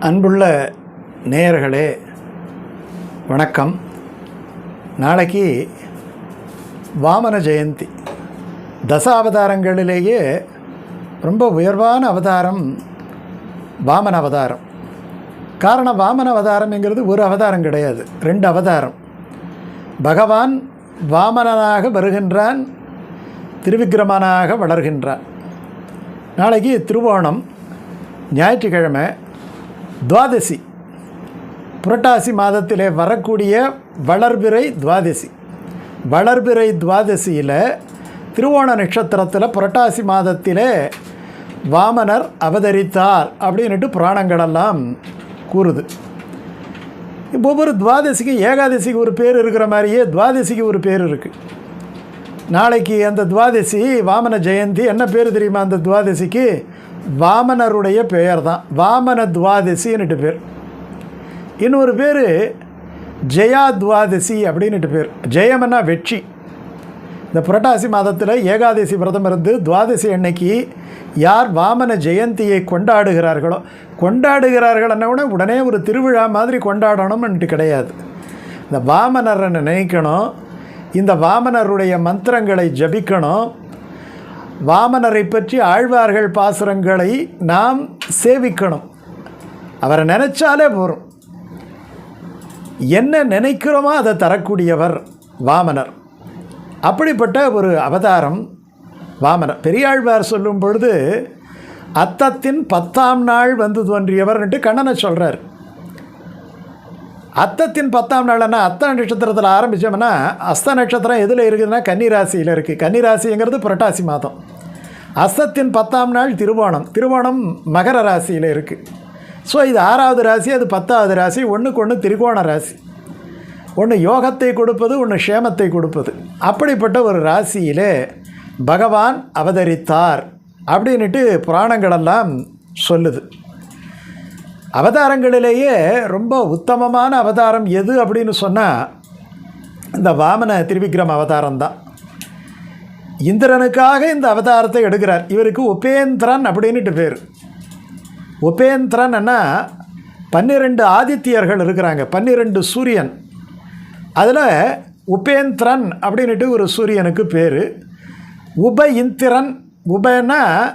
அன்புள்ள நேயர்களே வணக்கம். நாளைக்கு வாமன ஜெயந்தி. தச அவதாரங்களிலேயே ரொம்ப உயர்வான அவதாரம் வாமன அவதாரம். காரணம் வாமன அவதாரம்ங்கிறது ஒரு அவதாரம் கிடையாது ரெண்டு அவதாரம். பகவான் வாமனனாக வருகின்றான் திருவிக்கிரமனாக வளர்கின்றான். நாளைக்கு திருவோணம் ஞாயிற்றுக்கிழமை துவாதசி. புரட்டாசி மாதத்திலே வரக்கூடிய வளர்பிறை துவாதசி. வளர்பிறை துவாதசியில் திருவோண நட்சத்திரத்தில் புரட்டாசி மாதத்திலே வாமனர் அவதரித்தார் அப்படின்னுட்டு புராணங்களெல்லாம் கூறுது. இப்போ ஒவ்வொரு துவாதசிக்கு ஏகாதசிக்கு ஒரு பேர் இருக்கிற மாதிரியே துவாதசிக்கு ஒரு பேர் இருக்குது நாளைக்கு அந்த துவாதசி வாமன ஜெயந்தி என்ன பேர் தெரியுமா அந்த துவாதசிக்கு? வாமனருடைய பெயர் தான் வாமன துவாதசின்னுட்டு பேர். இன்னொரு பேர் ஜெயா துவாதசி அப்படின்னுட்டு பேர். ஜெயமன்னா வெற்றி. இந்த புரட்டாசி மாதத்தில் ஏகாதசி விரதம் இருந்து துவாதசி அன்னைக்கு யார் வாமன ஜெயந்தியை கொண்டாடுகிறார்களோ கொண்டாடுகிறார்கள்னா கூட உடனே ஒரு திருவிழா மாதிரி கொண்டாடணும்னுட்டு கிடையாது. இந்த வாமனரை நினைக்கணும் இந்த வாமனருடைய மந்திரங்களை ஜபிக்கணும் வாமனரை பற்றி ஆழ்வார்கள் பாசுரங்களை நாம் சேவிக்கணும். அவரை நினைச்சாலே போகிறோம் என்ன நினைக்கிறோமோ அதை தரக்கூடியவர் வாமனர். அப்படிப்பட்ட ஒரு அவதாரம் வாமனர். பெரியாழ்வார் சொல்லும் பொழுது அத்தத்தின் பத்தாம் நாள் வந்து தோன்றியவர்ன்ட்டு கண்ணனை சொல்கிறார் அத்தத்தின் பத்தாம் நாள்னா அத்த நட்சத்திரத்தில் ஆரம்பித்தோம்னா அஸ்த நட்சத்திரம் எதில் இருக்குதுன்னா கன்னிராசியில் இருக்குது கன்னிராசிங்கிறது புரட்டாசி மாதம். அஸ்தத்தின் பத்தாம் நாள் திருவோணம். திருவோணம் மகர ராசியில் இருக்குது ஸோ இது ஆறாவது ராசி அது பத்தாவது ராசி ஒன்றுக்கு ஒன்று திரிகோண ராசி. ஒன்று யோகத்தை கொடுப்பது ஒன்று க்ஷேமத்தை கொடுப்பது. அப்படிப்பட்ட ஒரு ராசியிலே பகவான் அவதரித்தார். அப்படின்ட்டு புராணங்களெல்லாம் சொல்லுது. அவதாரங்களிலேயே ரொம்ப உத்தமமான அவதாரம் எது அப்படின்னு சொன்னால் இந்த வாமன திருவிக்ரம் அவதாரம் தான். இந்திரனுக்காக இந்த அவதாரத்தை எடுக்கிறார். இவருக்கு உபேந்திரன் அப்படின்ட்டு பேர். உபேந்திரன்னா பன்னிரெண்டு ஆதித்யர்கள் இருக்கிறாங்க. பன்னிரெண்டு சூரியன். அதில் உபேந்திரன் அப்படின்ட்டு ஒரு சூரியனுக்கு பேர். உப இந்திரன். உபன்னா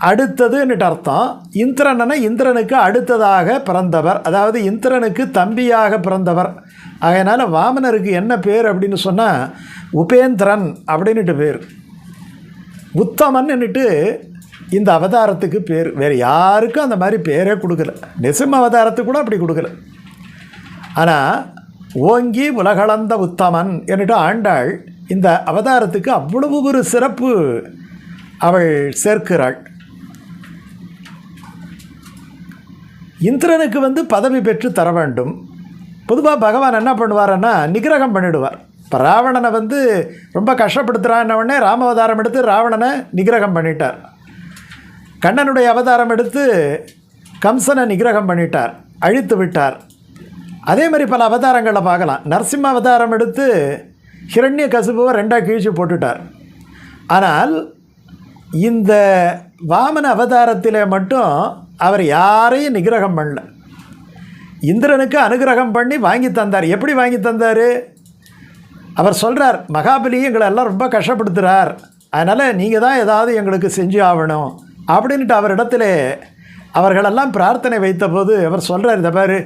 அடுத்ததுன்னுட்டு அர்த்தம் இந்திரன்னா இந்திரனுக்கு அடுத்ததாக பிறந்தவர் அதாவது இந்திரனுக்கு தம்பியாக பிறந்தவர். அதனால் வாமனருக்கு என்ன பேர் அப்படின்னு சொன்னால் உபேந்திரன் அப்படின்ட்டு பேர். உத்தமன்னுட்டு இந்த அவதாரத்துக்கு பேர். வேறு யாருக்கும் அந்த மாதிரி பேரே கொடுக்கல. நெசிம்ம அவதாரத்துக்கு கூட அப்படி கொடுக்கல. ஆனால் ஓங்கி உலகளந்த உத்தமன் என்னட்டு ஆண்டாள் இந்த அவதாரத்துக்கு அவ்வளவு ஒரு சிறப்பு அவள் சேர்க்கிறாள். இந்திரனுக்கு வந்து பதவி பெற்று தர வேண்டும். பொதுவாக பகவான் என்ன பண்ணுவாருன்னா நிகிரகம் பண்ணிடுவார். இப்போ ராவணனை வந்து ரொம்ப கஷ்டப்படுத்துகிறான்னொடனே ராமவதாரம் எடுத்து ராவணனை நிகிரகம் பண்ணிட்டார். கண்ணனுடைய அவதாரம் எடுத்து கம்சனை நிகிரகம் பண்ணிட்டார். அழித்து விட்டார். அதே மாதிரி பல அவதாரங்களை பார்க்கலாம். நரசிம்ம அவதாரம் எடுத்து ஹிரண்ய கசுபுவை ரெண்டாக கிழிச்சு போட்டுட்டார். ஆனால் இந்த வாமன அவதாரத்தில் மட்டும் அவர் யாரையும் நிகிரகம் பண்ணல. இந்திரனுக்கு அனுகிரகம் பண்ணி வாங்கி தந்தார். எப்படி வாங்கி தந்தார்? அவர் சொல்கிறார் மகாபலி எங்களை எல்லாம் ரொம்ப கஷ்டப்படுத்துகிறார் அதனால் நீங்கள் தான் ஏதாவது எங்களுக்கு செஞ்சு ஆகணும். அப்படின்ட்டு அவரிடத்துல அவர்களெல்லாம் பிரார்த்தனை வைத்தபோது அவர் சொல்கிறார் இந்த பாரு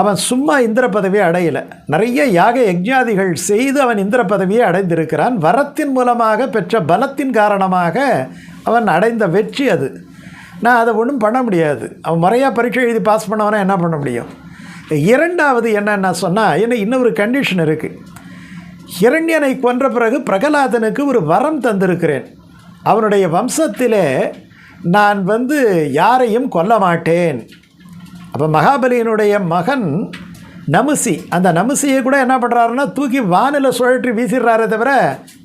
அவன் சும்மா இந்திர பதவியை அடையலை. நிறைய யாக யஜ்ஞாதிகள் செய்து அவன் இந்திர பதவியை அடைந்திருக்கிறான். வரத்தின் மூலமாக பெற்ற பலத்தின் காரணமாக அவன் அடைந்த வெற்றி அது. நான் அதை ஒன்றும் பண்ண முடியாது. அவன் முறையாக பரீட்சை எழுதி பாஸ் பண்ணவனா என்ன பண்ண முடியும்? இரண்டாவது என்னென்ன சொன்னால் என்ன இன்னொரு கண்டிஷன் இருக்குது இரண்யனை கொன்ற பிறகு பிரகலாதனுக்கு ஒரு வரம் தந்திருக்கிறேன். அவனுடைய வம்சத்திலே நான் வந்து யாரையும் கொல்ல மாட்டேன். அப்போ மகாபலியினுடைய மகன் நமுசி அந்த நமுசியை கூட என்ன பண்ணுறாருன்னா தூக்கி வானில் சுழற்றி வீசிடுறாரே தவிர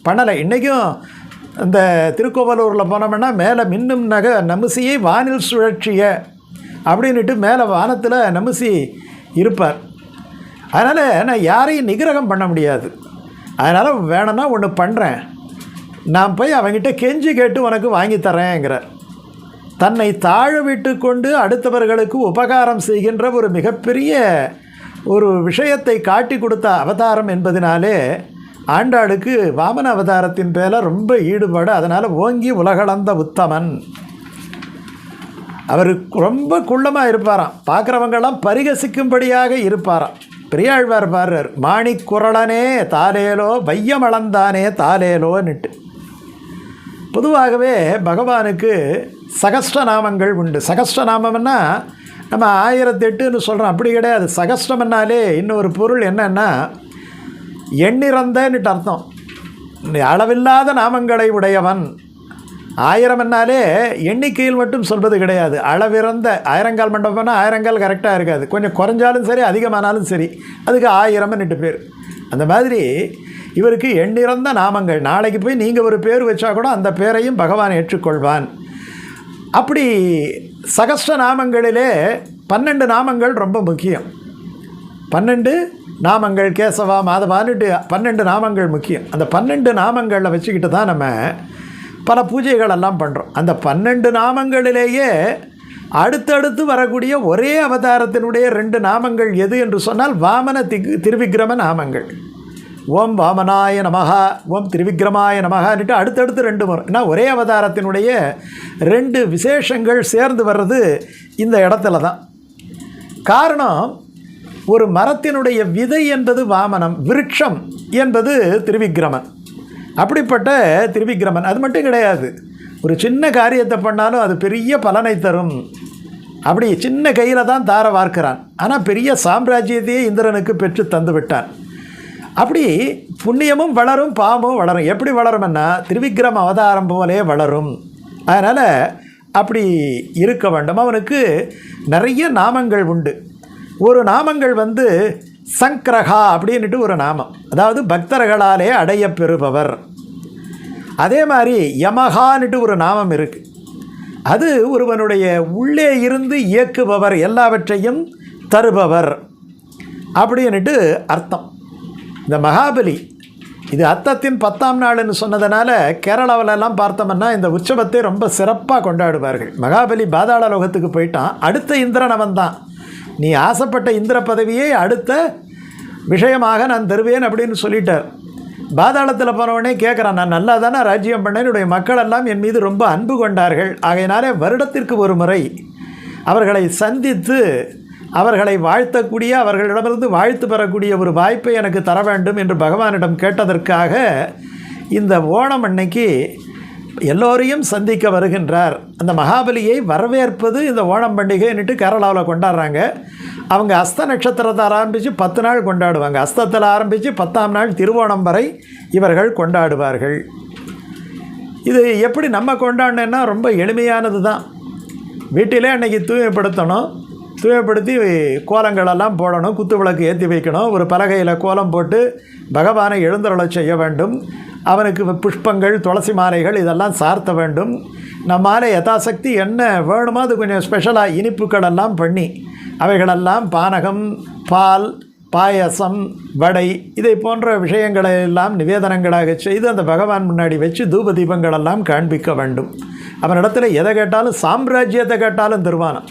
பண்ணலை. இன்றைக்கும் இந்த திருக்கோவலூரில் போனோம்னா மேலே மின்னும் நகை நமுசியை வானில் சுழற்சிய அப்படின்ட்டு மேலே வானத்தில் நமுசி இருப்பார். அதனால் நான் யாரையும் நிகிரகம் பண்ண முடியாது. அதனால் வேணும்னா ஒன்று பண்ணுறேன் நான் போய் அவங்ககிட்ட கெஞ்சி கேட்டு உனக்கு வாங்கி தரேங்கிறார் தன்னை தாழ விட்டு கொண்டு அடுத்தவர்களுக்கு உபகாரம் செய்கின்ற ஒரு மிகப்பெரிய ஒரு விஷயத்தை காட்டி கொடுத்த அவதாரம் என்பதனாலே ஆண்டாளுக்கு வாமன அவதாரத்தின் பேரில் ரொம்ப ஈடுபாடு அதனால் ஓங்கி உலகளந்த உத்தமன். அவர் ரொம்ப குள்ளமாக இருப்பாராம். பார்க்குறவங்கெல்லாம் பரிகசிக்கும்படியாக இருப்பாராம். பெரியாழ்வார் பாடுறார் மாணிக்குரளனே தாலேலோ வையமளந்தானே தாலேலோன்னுட்டு. பொதுவாகவே பகவானுக்கு சகஸ்டநாமங்கள் உண்டு. சகஸ்டநாமம்னா நம்ம ஆயிரத்தெட்டுன்னு சொல்கிறோம் அப்படி கிடையாது. சகஸ்டம்னாலே இன்னொரு பொருள் என்னென்னா எண்ணிறந்தன்னுட்டு அர்த்தம். அளவில்லாத நாமங்களை உடையவன். ஆயிரம் என்னாலே எண்ணிக்கையில் மட்டும் சொல்வது கிடையாது. அளவிறந்த ஆயிரங்கால் மண்டபம்னா ஆயிரங்கால் கரெக்டாக இருக்காது. கொஞ்சம் குறைஞ்சாலும் சரி அதிகமானாலும் சரி. அதுக்கு ஆயிரம்னுட்டு பேர். அந்த மாதிரி இவருக்கு எண்ணிறந்த நாமங்கள். நாளைக்கு போய் நீங்கள் ஒரு பேர் வச்சா கூட அந்த பேரையும் பகவான் ஏற்றுக்கொள்வான். அப்படி சகஸ்ட நாமங்களிலே பன்னெண்டு நாமங்கள் ரொம்ப முக்கியம். பன்னெண்டு நாமங்கள் கேசவா மாதவான்னுட்டு பன்னெண்டு நாமங்கள் முக்கியம். அந்த பன்னெண்டு நாமங்களில் வச்சுக்கிட்டு தான் நம்ம பல பூஜைகள் எல்லாம் பண்ணுறோம் அந்த பன்னெண்டு நாமங்களிலேயே அடுத்தடுத்து வரக்கூடிய ஒரே அவதாரத்தினுடைய ரெண்டு நாமங்கள் எது என்று சொன்னால் வாமன திக் திருவிக்ரம நாமங்கள். ஓம் வாமனாய நமகா ஓம் திருவிக்ரமாய நமகான்ட்டு அடுத்தடுத்து ரெண்டு வரும். ஏன்னா ஒரே அவதாரத்தினுடைய ரெண்டு விசேஷங்கள் சேர்ந்து வர்றது இந்த இடத்துல தான். காரணம் ஒரு மரத்தினுடைய விதை என்பது வாமனம் விருட்சம் என்பது திருவிக்கிரமன். அப்படிப்பட்ட திருவிக்கிரமன் அது மட்டும் கிடையாது. ஒரு சின்ன காரியத்தை பண்ணாலும் அது பெரிய பலனை தரும். அப்படி சின்ன கையில் தான் தார வார்க்கிறான். ஆனால் பெரிய சாம்ராஜ்யத்தையே இந்திரனுக்கு பெற்று தந்து விட்டான். அப்படி புண்ணியமும் வளரும் பாம்பும் வளரும். எப்படி வளரும்னா திருவிக்கிரம அவதாரம் போலே வளரும். அதனால் அப்படி இருக்க வேண்டும். அவனுக்கு நிறைய நாமங்கள் உண்டு. ஒரு நாமங்கள் வந்து சங்கிரகா அப்படின்ட்டு ஒரு நாமம். அதாவது பக்தர்களாலே அடைய பெறுபவர் அதே மாதிரி யமகான்ட்டு ஒரு நாமம் இருக்குது அது ஒருவனுடைய உள்ளே இருந்து இயக்குபவர் எல்லாவற்றையும் தருபவர் அப்படின்ட்டு அர்த்தம். இந்த மகாபலி இது அத்தத்தின் பத்தாம் நாள்னு சொன்னதுனால கேரளாவிலெல்லாம் பார்த்தோம்னா இந்த உற்சவத்தை ரொம்ப சிறப்பாக கொண்டாடுவார்கள். மகாபலி பாதாள லோகத்துக்கு போயிட்டான். அடுத்த இந்திரன் அவன் தான் நீ ஆசைப்பட்ட இந்திர பதவியை அடுத்த விஷயமாக நான் தருவேன் அப்படின்னு சொல்லிட்டார். பாதாளத்தில் போனவனே கேட்குறான் நான் நல்லா தானே ராஜ்யம் பண்ணேன் என்னுடைய மக்கள் எல்லாம் என் மீது ரொம்ப அன்பு கொண்டார்கள். ஆகையினாலே வருடத்திற்கு ஒரு முறை அவர்களை சந்தித்து அவர்களை வாழ்த்தக்கூடிய அவர்களிடமிருந்து வாழ்த்து பெறக்கூடிய ஒரு வாய்ப்பை எனக்கு தர வேண்டும் என்று பகவானிடம் கேட்டதற்காக இந்த ஓணம் அன்னைக்கு எல்லோரையும் சந்திக்க வருகின்றார். அந்த மகாபலியை வரவேற்பது இந்த ஓணம் பண்டிகைன்னுட்டு கேரளாவில் கொண்டாடுறாங்க. அவங்க அஸ்த நட்சத்திரத்தை ஆரம்பித்து பத்து நாள் கொண்டாடுவாங்க. அஸ்தத்தில் ஆரம்பித்து பத்தாம் நாள் திருவோணம் வரை இவர்கள் கொண்டாடுவார்கள். இது எப்படி நம்ம கொண்டாடினேன்னா ரொம்ப எளிமையானது தான். வீட்டிலே அன்றைக்கி தூய்மைப்படுத்தணும். தூய்மைப்படுத்தி கோலங்களெல்லாம் போடணும். குத்து விளக்கு ஏற்றி வைக்கணும். ஒரு பலகையில் கோலம் போட்டு பகவானை எழுந்தருளை செய்ய வேண்டும். அவனுக்கு புஷ்பங்கள் துளசி மாலைகள் இதெல்லாம் சார்த்த வேண்டும். நம்மால் யதாசக்தி என்ன வேணுமோ அது கொஞ்சம் ஸ்பெஷலாக இனிப்புகள் எல்லாம் பண்ணி அவைகளெல்லாம் பானகம் பால் பாயசம் வடை இதை போன்ற விஷயங்களை எல்லாம் நிவேதனங்களாக செய்து அந்த பகவான் முன்னாடி வச்சு தூப தீபங்களெல்லாம் காண்பிக்க வேண்டும். அவனிடத்தில் எதை கேட்டாலும் சாம்ராஜ்யத்தை கேட்டாலும் தருவானாம்.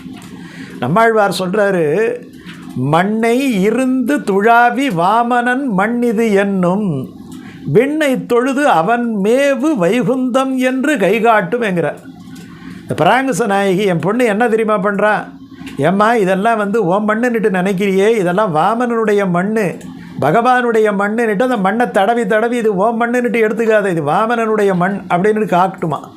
நம்மாழ்வார் சொல்கிறாரு மண்ணை இருந்து துழாவி வாமனன் மண்ணிது என்னும் விண்ணை தொழுது அவன் மேவு வைகுந்தம் என்று கைகாட்டும் என்கிறார் இந்த பராங்குச நாயகி என் பொண்ணு என்ன தெரியுமா பண்ணுறா ஏம்மா இதெல்லாம் வந்து ஓம் மண்ணுன்னுட்டு நினைக்கிறியே? இதெல்லாம் வாமனனுடைய மண்ணு பகவானுடைய மண்ணுன்னுட்டு அந்த மண்ணை தடவி தடவி இது ஓம் மண்ணுன்னுட்டு எடுத்துக்காத இது வாமனனுடைய மண் அப்படின்னு காட்டுமா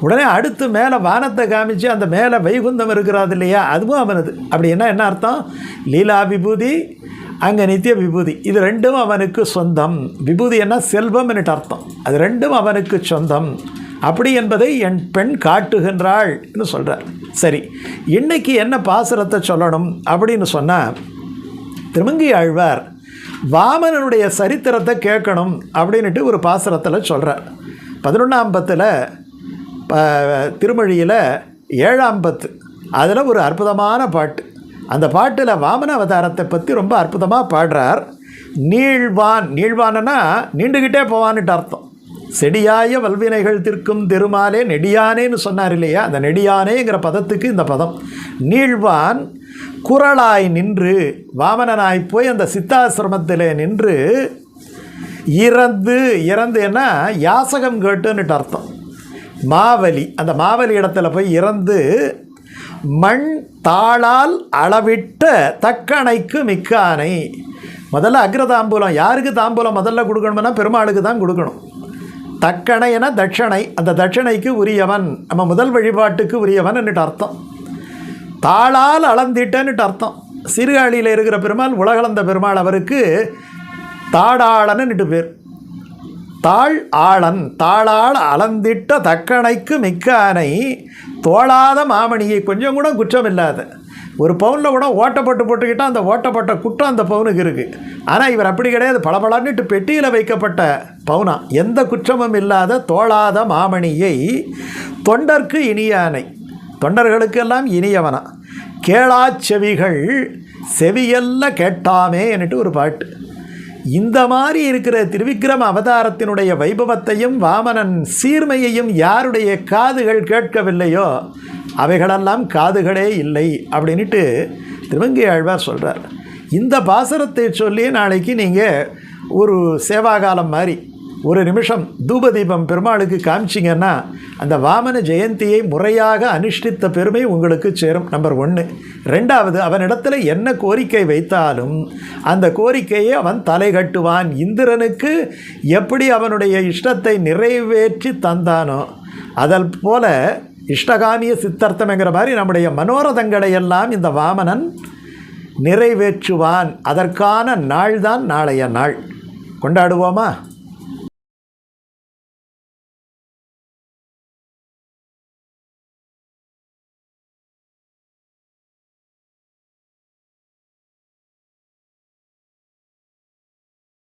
உடனே அடுத்து மேலே வானத்தை காமிச்சு அந்த மேலே வைகுந்தம் இருக்கிறாது இல்லையா? அதுவும் அவனது. அப்படின்னா என்ன அர்த்தம்? லீலா விபூதி அங்கே நித்திய விபூதி. இது ரெண்டும் அவனுக்கு சொந்தம். விபூதி என்ன? செல்வம்னுட்டு அர்த்தம். அது ரெண்டும் அவனுக்கு சொந்தம். அப்படி என்பதை என் பெண் காட்டுகின்றாள் என்று சொல்கிறார் சரி இன்னைக்கு என்ன பாசுரத்தை சொல்லணும் அப்படின்னு சொன்னால் திருமங்கி ஆழ்வார் வாமனனுடைய சரித்திரத்தை கேட்கணும் அப்படின்ட்டு ஒரு பாசுரத்தில் சொல்கிறார் பதினொன்றாம் பத்தில் திருமொழியில் ஏழாம் பத்து. அதில் ஒரு அற்புதமான பாட்டு. அந்த பாட்டில் வாமன அவதாரத்தை பற்றி ரொம்ப அற்புதமாக பாடுறார். நீழ்வான் நீழ்வான்னா நீண்டுக்கிட்டே போவான்னுட்டு அர்த்தம். செடியாய வல்வினைகள் திற்கும் திருமாலே நெடியானேன்னு சொன்னார் இல்லையா? அந்த நெடியானேங்கிற பதத்துக்கு இந்த பதம். நீழ்வான் குரலாய் நின்று வாமனனாய் போய் அந்த சித்தாசிரமத்தில் நின்று இறந்து இறந்துன்னா யாசகம் கேட்டுன்னுட்டு அர்த்தம். மாவலி அந்த மாவலி இடத்துல போய் இறந்து மண் தாளால் அளவிட்ட தக்கணைக்கு மிக்கானை. முதல்ல அக்ரதாம்பூலம் யாருக்கு தாம்பூலம் முதல்ல கொடுக்கணும்னா பெருமாளுக்கு தான் கொடுக்கணும். தக்கணை என தட்சணை அந்த தட்சணைக்கு உரியவன். நம்ம முதல் வழிபாட்டுக்கு உரியவன்னுட்டு அர்த்தம். தாளால் அளந்திட்டேன்னுட்டு அர்த்தம். சிறுகாழியில் இருக்கிற பெருமாள் உலகளந்த பெருமாள் அவருக்கு தாடாளன்னுட்டு பேர். தாழ் ஆளன் தாளால் அளந்திட்ட தக்கணைக்கு மிக்க அணை. தோளாத மாமணியை கொஞ்சம் கூட குற்றம் இல்லாத. ஒரு பவுனில் கூட ஓட்டப்பட்டு போட்டுக்கிட்டால் அந்த ஓட்டப்பட்ட குற்றம் அந்த பவுனுக்கு இருக்குது ஆனால் இவர் அப்படி கிடையாது. பளபளன்னுட்டு பெட்டியில் வைக்கப்பட்ட பவுனா. எந்த குற்றமும் இல்லாத தோளாத மாமணியை தொண்டர்க்கு இனிய அணை. தொண்டர்களுக்கெல்லாம் இனியவனா. கேளாச்செவிகள் செவியெல்லாம் கேட்டாமே என்னட்டு ஒரு பாட்டு. இந்த மாதிரி இருக்கிற திருவிக்ரம அவதாரத்தினுடைய வைபவத்தையும் வாமனன் சீர்மையையும் யாருடைய காதுகள் கேட்கவில்லையோ அவைகளெல்லாம் காதுகளே இல்லை அப்படின்ட்டு திருவங்கி ஆழ்வார் சொல்கிறார் இந்த பாசரத்தை சொல்லி நாளைக்கு நீங்கள் ஒரு சேவாகாலம் மாதிரி ஒரு நிமிஷம் தூபதீபம் பெருமாளுக்கு காமிச்சிங்கன்னா அந்த வாமன ஜெயந்தியை முறையாக அனுஷ்டித்த பெருமை உங்களுக்கு சேரும். நம்பர் ஒன்று ரெண்டாவது அவனிடத்தில் என்ன கோரிக்கை வைத்தாலும் அந்த கோரிக்கையை அவன் தலை கட்டுவான். இந்திரனுக்கு எப்படி அவனுடைய இஷ்டத்தை நிறைவேற்றி தந்தானோ அதல் போல இஷ்டகாமிய சித்தர்த்தம்ங்கிற மாதிரி நம்முடைய மனோரதங்களை எல்லாம் இந்த வாமனன் நிறைவேற்றுவான். அதற்கான நாள்தான் நாளைய நாள். கொண்டாடுவோமா?